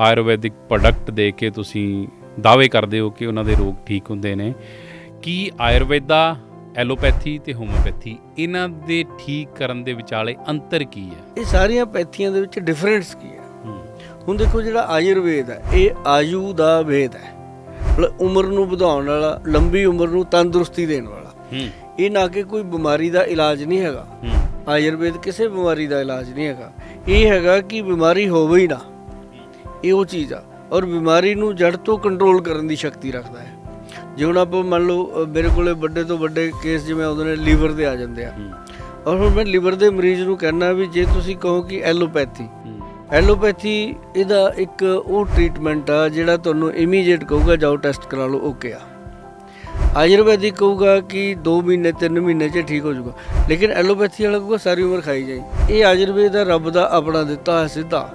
Ayurvedic product ਦੇ ਕੇ ਤੁਸੀਂ ਦਾਅਵੇ ਕਰਦੇ ਹੋ ਕਿ ਉਹਨਾਂ ਦੇ ਰੋਗ ਠੀਕ ਹੁੰਦੇ ਨੇ। ਕੀ ਆਯੁਰਵੇਦਾ ਐਲੋਪੈਥੀ ਤੇ ਹੋਮਿਓਪੈਥੀ ਇਹਨਾਂ ਦੇ ਠੀਕ ਕਰਨ ਦੇ ਵਿਚਾਲੇ ਅੰਤਰ ਕੀ ਹੈ? ਇਹ ਸਾਰੀਆਂ ਪੈਥੀਆਂ ਦੇ ਵਿੱਚ ਡਿਫਰੈਂਸ ਕੀ ਹੈ? ਹੁਣ ਦੇਖੋ ਜਿਹੜਾ ਆਯੁਰਵੇਦ ਹੈ ਇਹ ਆਯੂ ਦਾ ਵੇਦ ਹੈ। ਮਤਲਬ ਉਮਰ ਨੂੰ ਵਧਾਉਣ ਵਾਲਾ ਲੰਬੀ ਉਮਰ ਨੂੰ ਤੰਦਰੁਸਤੀ ਦੇਣ ਵਾਲਾ। ਇਹ ਨਾ ਕਿ ਕੋਈ ਬਿਮਾਰੀ ਦਾ ਇਲਾਜ ਨਹੀਂ ਹੈਗਾ। ਆਯੁਰਵੇਦ ਕਿਸੇ ਬਿਮਾਰੀ ਦਾ ਇਲਾਜ ਨਹੀਂ ਹੈਗਾ। ਇਹ ਹੈਗਾ ਕਿ ਬਿਮਾਰੀ ਹੋਵੇ ਹੀ ਨਾ। ਇਹ ਉਹ ਚੀਜ਼ ਆ। ਔਰ ਬਿਮਾਰੀ ਨੂੰ ਜੜ ਤੋਂ ਕੰਟਰੋਲ ਕਰਨ ਦੀ ਸ਼ਕਤੀ ਰੱਖਦਾ ਹੈ। ਜੇ ਹੁਣ ਆਪਾਂ ਮੰਨ ਲਓ ਮੇਰੇ ਕੋਲੇ ਵੱਡੇ ਤੋਂ ਵੱਡੇ ਕੇਸ ਜਿਵੇਂ ਆਉਂਦੇ ਨੇ ਲੀਵਰ ਦੇ ਆ ਜਾਂਦੇ ਆ। ਹੂੰ। ਔਰ ਹੁਣ ਮੈਂ ਲੀਵਰ ਦੇ ਮਰੀਜ਼ ਨੂੰ ਕਹਿਣਾ ਵੀ ਜੇ ਤੁਸੀਂ ਕਹੋ ਕਿ ਐਲੋਪੈਥੀ ਹੂੰ। ਐਲੋਪੈਥੀ ਇਹਦਾ ਇੱਕ ਉਹ ਟ੍ਰੀਟਮੈਂਟ ਆ ਜਿਹੜਾ ਤੁਹਾਨੂੰ ਇਮੀਡੀਏਟ ਕਹੂਗਾ ਜਾਓ ਟੈਸਟ ਕਰਾ ਲਓ ਓਕੇ ਆ। ਆਯੁਰਵੈਦਿਕ ਕਹੂਗਾ ਕਿ 2 ਮਹੀਨੇ 3 ਮਹੀਨੇ 'ਚ ਠੀਕ ਹੋ ਜਾਊਗਾ। ਲੇਕਿਨ ਐਲੋਪੈਥੀ ਵਾਲਾ ਕਹੂਗਾ ਸਾਰੀ ਉਮਰ ਖਾਈ ਜਾਈ। ਇਹ ਆਯੁਰਵੇਦ ਦਾ ਰੱਬ ਦਾ ਆਪਣਾ ਦਿੱਤਾ ਹੋਇਆ ਸਿੱਧਾ।